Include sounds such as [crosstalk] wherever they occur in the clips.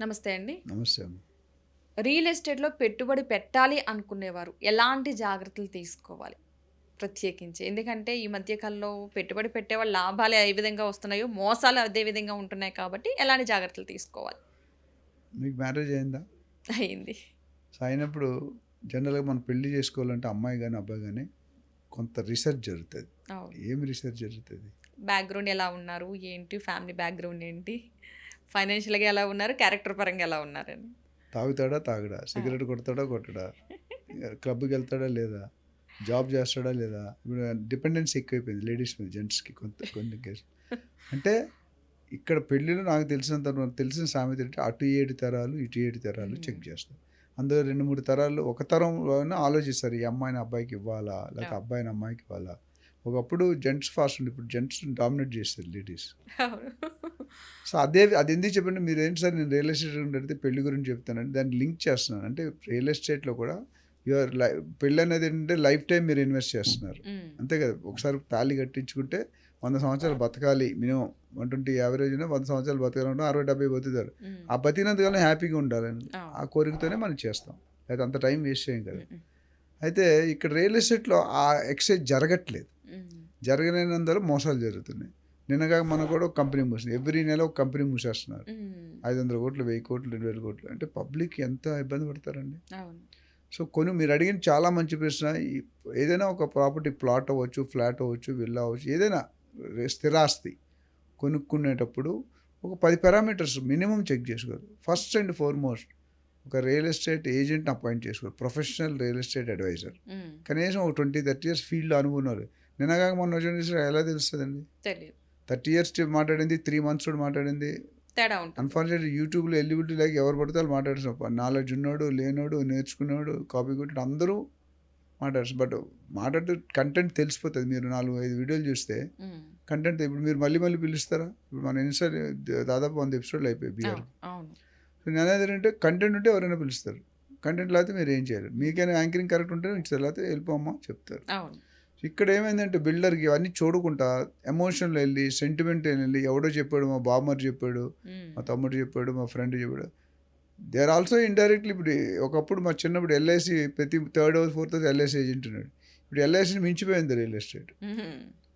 నమస్తే అండి. నమస్తే రియల్ ఎస్టేట్లో పెట్టుబడి పెట్టాలి అనుకునేవారు. ఎలాంటి జాగ్రత్తలు తీసుకోవాలి? ప్రత్యేకించి. ఎందుకంటే ఈ మధ్యకాలంలో పెట్టుబడి పెట్టేవాళ్ళు లాభాలు ఏ విధంగా వస్తున్నాయో మోసాలు అదే విధంగా ఉంటున్నాయి కాబట్టి ఎలాంటి జాగ్రత్తలు తీసుకోవాలి? మీకు మ్యారేజ్ అయిందా? అయింది. సో అయినప్పుడు జనరల్గా మనం పెళ్ళి చేసుకోవాలంటే అమ్మాయి కానీ అబ్బాయి కానీ కొంత రీసెర్చ్ జరుగుతుంది. అవును. ఏం రీసెర్చ్ జరుగుతుంది? బ్యాక్గ్రౌండ్ ఎలా ఉన్నారు? ఏంటి? ఫ్యామిలీ బ్యాక్గ్రౌండ్ ఏంటి? ఫైనాన్షియల్గా ఎలా ఉన్నారు క్యారెక్టర్ పరంగా ఎలా ఉన్నారని. తాగుతాడా తాగడా? సిగరెట్ కొడతాడా కొట్టడా? క్లబ్కి వెళ్తాడా లేదా? జాబ్ చేస్తాడా లేదా? ఇప్పుడు డిపెండెన్స్ ఎక్కువైపోయింది లేడీస్ మీద జెంట్స్కి కొంత కొన్ని కేసు అంటే ఇక్కడ పెళ్ళిలో నాకు తెలిసినంత తెలిసిన సామెత ఏంటంటే అటు ఏడు తరాలు ఇటు ఏడు తరాలు. చెక్ చేస్తాం. అందులో రెండు మూడు తరాలు ఒక తరంలోనే ఆలోచిస్తారు ఈ అమ్మాయిని అబ్బాయికి ఇవ్వాలా లేకపోతే. అబ్బాయిని అమ్మాయికి ఇవ్వాలా? ఒకప్పుడు జెంట్స్ ఫాస్ట్ ఉంది ఇప్పుడు జెంట్స్ డామినేట్ చేస్తారు లేడీస్. సో అదే అది ఎందుకు చెప్పండి మీరు ఏంటి సార్ నేను రియల్ ఎస్టేట్ గురించి అడిగితే పెళ్ళి గురించి చెప్తానండి. దాన్ని లింక్ చేస్తున్నాను. అంటే రియల్ ఎస్టేట్లో కూడా యువర్ లై పెళ్ళి అనేది ఏంటంటే లైఫ్ టైం మీరు ఇన్వెస్ట్ చేస్తున్నారు. అంతే కదా. ఒకసారి తాళి కట్టించుకుంటే వంద సంవత్సరాలు బతకాలి మినిమం. వన్ ట్వంటీ యావరేజ్ వంద సంవత్సరాలు బతకాలంటే అరవై డెబ్బై బతుకుతారు. ఆ బతికినంతకాలం హ్యాపీగా ఉండాలని. ఆ కోరికతోనే మనం చేస్తాం. అయితే అంత టైం వేస్ట్ చేయం కదా. అయితే ఇక్కడ రియల్ ఎస్టేట్లో ఆ ఎక్సైజ్ జరగట్లేదు. జరగలేనందులో మోసాలు జరుగుతున్నాయి. నిన్నగా మనం కూడా కంపెనీ మూసింది. ఎవ్రీ నెల ఒక కంపెనీ మూసేస్తున్నారు. ఐదు వందల కోట్లు వెయ్యి కోట్లు రెండు వేల కోట్లు. అంటే పబ్లిక్ ఎంత ఇబ్బంది పడతారండి? సో కొన్ని మీరు అడిగిన చాలా మంచి ప్రశ్న. ఏదైనా ఒక ప్రాపర్టీ ప్లాట్ అవ్వచ్చు ఫ్లాట్ అవ్వచ్చు విల్లా అవ్వచ్చు ఏదైనా స్థిరాస్తి కొనుక్కునేటప్పుడు ఒక పది పారామీటర్స్ మినిమం చెక్ చేసుకోవాలి ఫస్ట్ అండ్ ఫార్మోస్ట్ ఒక రియల్ ఎస్టేట్ ఏజెంట్ని అపాయింట్ చేసుకోవాలి ప్రొఫెషనల్ రియల్ ఎస్టేట్ అడ్వైజర్. కనీసం ఒక ట్వంటీ థర్టీ ఇయర్స్ ఫీల్డ్లో అనుకున్నారు. నిన్నగాక మొన్న ఎలా తెలుస్తుందండి? తెలియదు థర్టీ ఇయర్స్ మాట్లాడింది త్రీ మంత్స్ తోటి మాట్లాడింది. తేడా ఉంటుంది. అన్ఫార్చునేట్ యూట్యూబ్లో ఎలిజిబిలిటీ లేక ఎవరు పడితే వాళ్ళు మాట్లాడుతున్నారు నాలెడ్జ్ ఉన్నాడు లేనోడు నేర్చుకున్నాడు కాపీ కొట్టి అందరూ మాట్లాడచ్చు బట్ మాట్లాడుతూ కంటెంట్ తెలిసిపోతుంది. మీరు నాలుగు ఐదు వీడియోలు చూస్తే. కంటెంట్ ఇప్పుడు మీరు మళ్ళీ మళ్ళీ పిలుస్తారా? ఇప్పుడు మన ఎన్నిసార్లు దాదాపు వంద ఎపిసోడ్లు అయిపోయి బీఆర్ సో నేను అనేది ఏంటంటే కంటెంట్ ఉంటే ఎవరైనా పిలుస్తారు. కంటెంట్ లేకపోతే మీరు ఏం చేయరు మీకైనా యాంకరింగ్ కరెక్ట్ ఉంటే ఉంచుతారు. లేకపోతే వెళ్ళిపోమ్మా చెప్తారు. ఇక్కడ ఏమైందంటే బిల్డర్కి ఇవన్నీ చూడకుండా ఎమోషన్లో వెళ్ళి సెంటిమెంట్ వెళ్ళి ఎవడో చెప్పాడు మా బామ్మర్ చెప్పాడు. మా తమ్ముడు చెప్పాడు మా ఫ్రెండ్ చెప్పాడు. దే ఆర్ ఆల్సో ఇండైరెక్ట్లీ ఇప్పుడు ఒకప్పుడు మా చిన్నప్పుడు ఎల్ఐసి ప్రతి third house fourth house LIC agent ఉన్నాడు. ఇప్పుడు ఎల్ఐసిని మించిపోయింది రియల్ ఎస్టేట్.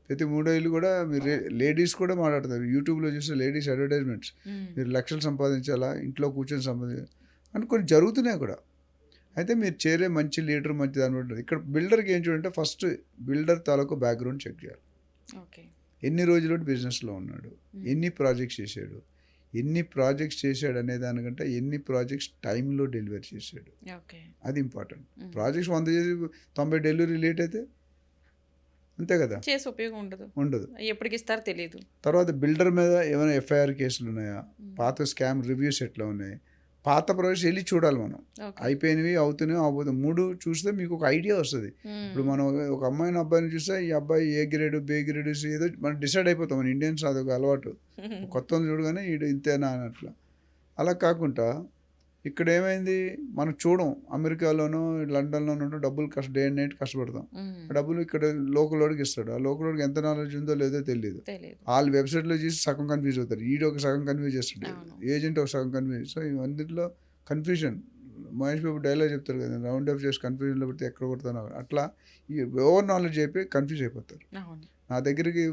ప్రతి మూడో ఇల్లు కూడా మీరు లేడీస్ కూడా మాట్లాడతారు. యూట్యూబ్లో చూస్తే లేడీస్ అడ్వర్టైజ్మెంట్స్. మీరు లక్షలు సంపాదించాలా? ఇంట్లో కూర్చొని సంపాదించాలి? అని కొన్ని జరుగుతున్నాయి కూడా. అయితే మీరు చేరే మంచి లీడర్ మంచి దాన్ని బట్టి. ఇక్కడ బిల్డర్కి ఏం చూడంటే ఫస్ట్ బిల్డర్ తాలూకు బ్యాక్గ్రౌండ్ చెక్ చేయాలి. ఓకే. ఎన్ని రోజులు బిజినెస్లో ఉన్నాడు. ఎన్ని ప్రాజెక్ట్స్ చేశాడు ఎన్ని ప్రాజెక్ట్స్ చేశాడు అనే దానికంటే ఎన్ని ప్రాజెక్ట్స్ టైంలో డెలివరీ చేశాడు. ఓకే. అది ఇంపార్టెంట్. ప్రాజెక్ట్స్ వంద చేసి తొంభై డెలివరీ లేట్ అయితే అంతే కదా? చేసి ఉపయోగం ఉండదు. ఉండదు. ఎప్పటికి ఇస్తారో తెలియదు తర్వాత బిల్డర్ మీద ఏమైనా ఎఫ్ఐఆర్ కేసులు ఉన్నాయా. పాత స్కామ్ రివ్యూస్ ఎట్లా ఉన్నాయి. పాత ప్రాజెక్ట్స్ వెళ్ళి చూడాలి మనం. అయిపోయినవి అవుతున్నాయి అవబోతుంది మూడు చూస్తే మీకు ఒక ఐడియా వస్తుంది. ఇప్పుడు మనం ఒక అమ్మాయిని అబ్బాయిని చూస్తే ఈ అబ్బాయి ఏ గ్రేడ్ బే గ్రేడ్ ఏదో మనం డిసైడ్ అయిపోతాం. మన ఇండియన్స్ అదొక అలవాటు. [laughs] కొత్త చూడగానే ఇంతేనా అన్నట్ల. అలా కాకుండా ఇక్కడ ఏమైంది మనం చూడం. అమెరికాలోనో లండన్లోనో డబ్బులు కష్ట డే అండ్ నైట్ కష్టపడతాం. డబ్బులు ఇక్కడ లోకల్ వాడికి ఇస్తాడు. ఆ లోకల్ వాడికి ఎంత నాలెడ్జ్ ఉందో లేదో తెలియదు. వాళ్ళ వెబ్సైట్లో చూసి సగం కన్ఫ్యూజ్ అవుతారు. ఈడు ఒక సగం కన్ఫ్యూజ్ చేస్తాడు. ఏజెంట్ ఒక సగం కన్ఫ్యూజ్ సో ఇవన్నింటిలో కన్ఫ్యూజన్ మహేష్ బాబు డైలాగ్ చెప్తారు కదా రౌండ్ ఆఫ్ చేసి కన్ఫ్యూజన్లో పెడితే ఎక్కడ కొడతాను. అట్లా ఈ ఓవర్ నాలెడ్జ్ అయిపోయి కన్ఫ్యూజ్ అయిపోతారు. నా దగ్గరికి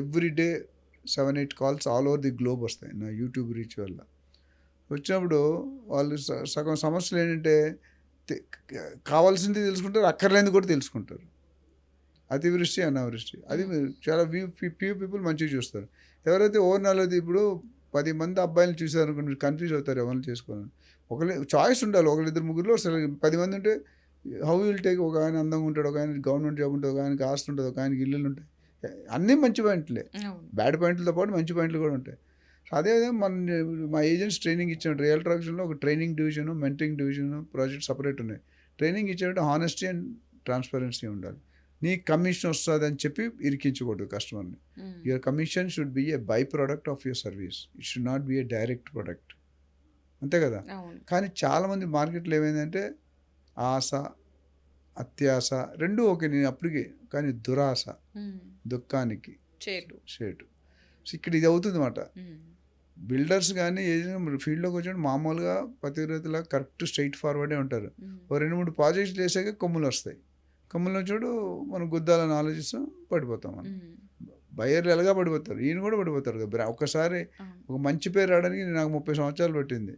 every day seven eight calls all over the globe వస్తాయి. నా యూట్యూబ్ రీచ్ వల్ల. వచ్చినప్పుడు వాళ్ళు సగం సమస్యలు ఏంటంటే కావాల్సింది తెలుసుకుంటారు అక్కర్లేనిది కూడా తెలుసుకుంటారు. అతివృష్టి అనావృష్టి. అది చాలా వ్యూ ఫ్యూ పీపుల్ మంచిగా చూస్తారు. ఎవరైతే ఓవర్ నాలెడ్జ్ ఇప్పుడు పది మంది అబ్బాయిలు చూసారు అనుకోండి మీరు కన్ఫ్యూజ్ అవుతారు ఎవరిని చేసుకోవాలని. ఒకరి చాయిస్ ఉండాలి. ఒకరిద్దరు ముగ్గురులో పది మంది ఉంటే హౌ విల్ టేక్ ఒక ఆయన అందంగా ఉంటాడు ఒక ఆయన గవర్నమెంట్ జాబ్ ఉంటుంది ఒక ఆయనకి ఆస్తి ఉంటుంది ఒక ఆయనకి ఇల్లులు ఉంటాయి. అన్నీ మంచి పాయింట్లే. బ్యాడ్ పాయింట్లతో పాటు మంచి పాయింట్లు కూడా ఉంటాయి. అదేవిధంగా మన మా ఏజెంట్స్ ట్రైనింగ్ ఇచ్చాడు రియల్ ట్రాక్షన్లో ఒక training division mentoring division project separate ఉన్నాయి. ట్రైనింగ్ ఇచ్చాడు హానెస్టీ అండ్ ట్రాన్స్పరెన్సీ ఉండాలి. నీ కమిషన్ వస్తుంది అని చెప్పి ఇరికించకూడదు కస్టమర్ని. Your commission should be a by product of your service. It should not be a direct product. అంతే కదా? కానీ చాలామంది మార్కెట్లో ఏమైందంటే ఆశ అత్యాశ రెండూ ఓకే. నేను అప్పటికే కానీ దురాశ. దుఃఖానికి చేటు. సో ఇక్కడ ఇది అవుతుంది అన్నమాట. బిల్డర్స్ కానీ ఏదైనా ఫీల్డ్లోకి వచ్చి మామూలుగా పతివ్రతలా కరెక్ట్ స్ట్రైట్ ఫార్వర్డే ఉంటారు. ఓ రెండు మూడు ప్రాజెక్ట్స్ చేసాక కొమ్ములు వస్తాయి. కొమ్ములు వచ్చాడు మనం గుద్దాలని ఆలోచిస్తాం పడిపోతాం మనం. బయర్లు ఎలాగా పడిపోతారు? ఈయన కూడా పడిపోతారు కదా ఒక్కసారి అవును. ఒక మంచి పేరు రావడానికి నాకు ముప్పై సంవత్సరాలు పట్టింది.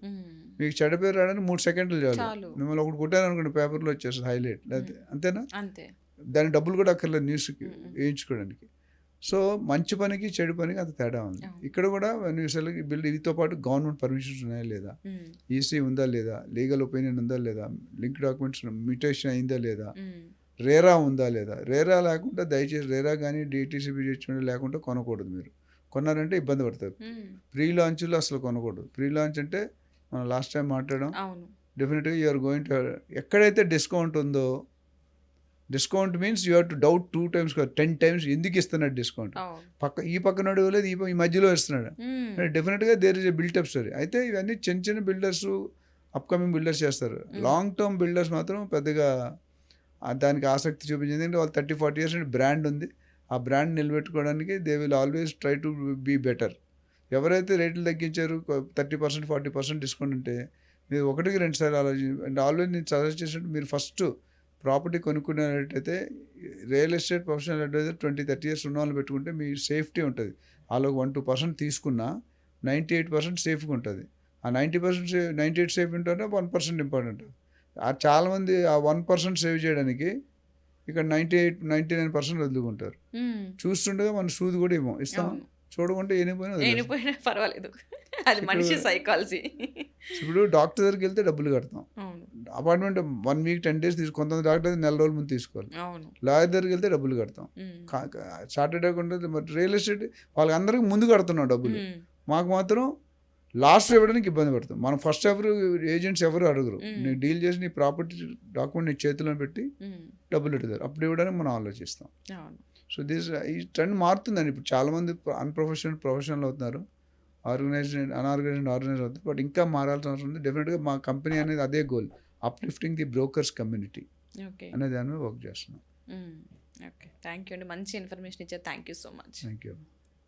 మీకు చెడ్డ పేరు రావడానికి మూడు సెకండ్లు చాలు. మిమ్మల్ని ఒకటి కొట్టాను అనుకోండి పేపర్లో వచ్చేస్తుంది హైలైట్. లేకపోతే అంతేనా? అంతే. దాని డబ్బులు కూడా అక్కర్లేదు న్యూస్కి. వేయించుకోవడానికి. సో మంచి పనికి చెడు పనికి అంత తేడా ఉంది. ఇక్కడ కూడా బిల్డ్ వీటితో పాటు గవర్నమెంట్ పర్మిషన్స్ ఉన్నాయా లేదా? ఈసీ ఉందా లేదా? లీగల్ ఒపీనియన్ ఉందా లేదా? లింక్ డాక్యుమెంట్స్ మ్యూటేషన్ అయిందా లేదా? రేరా ఉందా లేదా? రేరా లేకుండా దయచేసి రేరా కానీ డిటీసీబీ లేకుండా కొనకూడదు మీరు. కొన్నారంటే ఇబ్బంది పడతారు. ప్రీ లాంచ్లో అసలు కొనకూడదు. ప్రీ లాంచ్ అంటే మనం లాస్ట్ టైం మాట్లాడడం డెఫినెట్గా యూఆర్ గోయింగ్ టు ఎక్కడైతే డిస్కౌంట్ ఉందో discount means you have to doubt two times ten times ఎందుకు ఇస్తున్నాడు డిస్కౌంట్ పక్క ఈ పక్కన లేదు ఈ ఈ మధ్యలో ఇస్తున్నాడు. డెఫినెట్గా there is a built up story అయితే ఇవన్నీ చిన్న చిన్న బిల్డర్స్ అప్కమింగ్ బిల్డర్స్ చేస్తారు. లాంగ్ టర్మ్ బిల్డర్స్ మాత్రం పెద్దగా దానికి ఆసక్తి చూపించింది. ఎందుకంటే వాళ్ళు థర్టీ ఫార్టీ ఇయర్స్ బ్రాండ్ ఉంది. ఆ బ్రాండ్ నిలబెట్టుకోవడానికి they will always try to be better ఎవరైతే రేట్లు తగ్గించారు thirty percent forty percent discount ఉంటే మీరు ఒకటికి రెండు సార్లు ఆలోచించి అండ్ ఆల్వేస్ నేను సజెస్ట్ చేసినట్టు మీరు first property కొనుక్కునేటైతే real estate professional advisor twenty thirty years ఉన్న వాళ్ళు పెట్టుకుంటే మీ సేఫ్టీ ఉంటుంది. వాళ్ళు వన్ టూ పర్సెంట్ తీసుకున్నా నైంటీ ఎయిట్ పర్సెంట్ సేఫ్గా ఉంటుంది. ఆ ninety percent safe ninety eight safe ఉంటుంటే వన్ పర్సెంట్ ఇంపార్టెంట్. ఆ చాలామంది ఆ వన్ పర్సెంట్ సేవ్ చేయడానికి ఇక్కడ ninety eight ninety nine percent వదులుకుంటారు. చూస్తుండగా మన సూది కూడా ఇవ్వం ఇస్తాం. చూడకుంటే ఏనిపోయినా పర్వాలేదు. అది మనిషి సైకాలజీ ఇప్పుడు డాక్టర్ దగ్గరికి వెళ్తే డబ్బులు కడతాం. అవును apartment one week ten days తీసుకు కొంతమంది డాక్టర్ నెల రోజుల ముందు తీసుకోవాలి. లాయర్ దగ్గరికి వెళ్తే డబ్బులు కడతాం. సాటర్డే ఉంటుంది మరి రియల్ ఎస్టేట్ వాళ్ళందరికీ ముందు కడుతున్నాం డబ్బులు. మాకు మాత్రం లాస్ట్ ఇవ్వడానికి ఇబ్బంది పడుతుంది మనం ఫస్ట్ ఎవరు ఏజెంట్స్ ఎవరు అడగరు. Mm. నీ డీల్ చేసి నీ ప్రాపర్టీ డాక్యుమెంట్ నీ చేతిలో పెట్టి డబ్బులు ఇడతారు అప్పుడు ఇవ్వడానికి మనం ఆలోచిస్తాం. సో దిస్ ఈ ట్రెండ్ మారుతుందండి. ఇప్పుడు చాలామంది అన్ప్రొఫెషనల్ ప్రొఫెషనల్ అవుతున్నారు. ఆర్గనైజ్డ్ అన్ఆర్గనైజ్డ్ ఆర్గనైజ్ అవుతుంది బట్ ఇంకా మారాల్సిన అవసరం ఉంది. డెఫినెట్గా మా కంపెనీ అనేది అదే goal uplifting the brokers community okay అనే దాని మీద వర్క్ చేస్తున్నాం. ఓకే థ్యాంక్ యూ అండి. మంచి ఇన్ఫర్మేషన్ ఇచ్చారు. Thank you so much thank you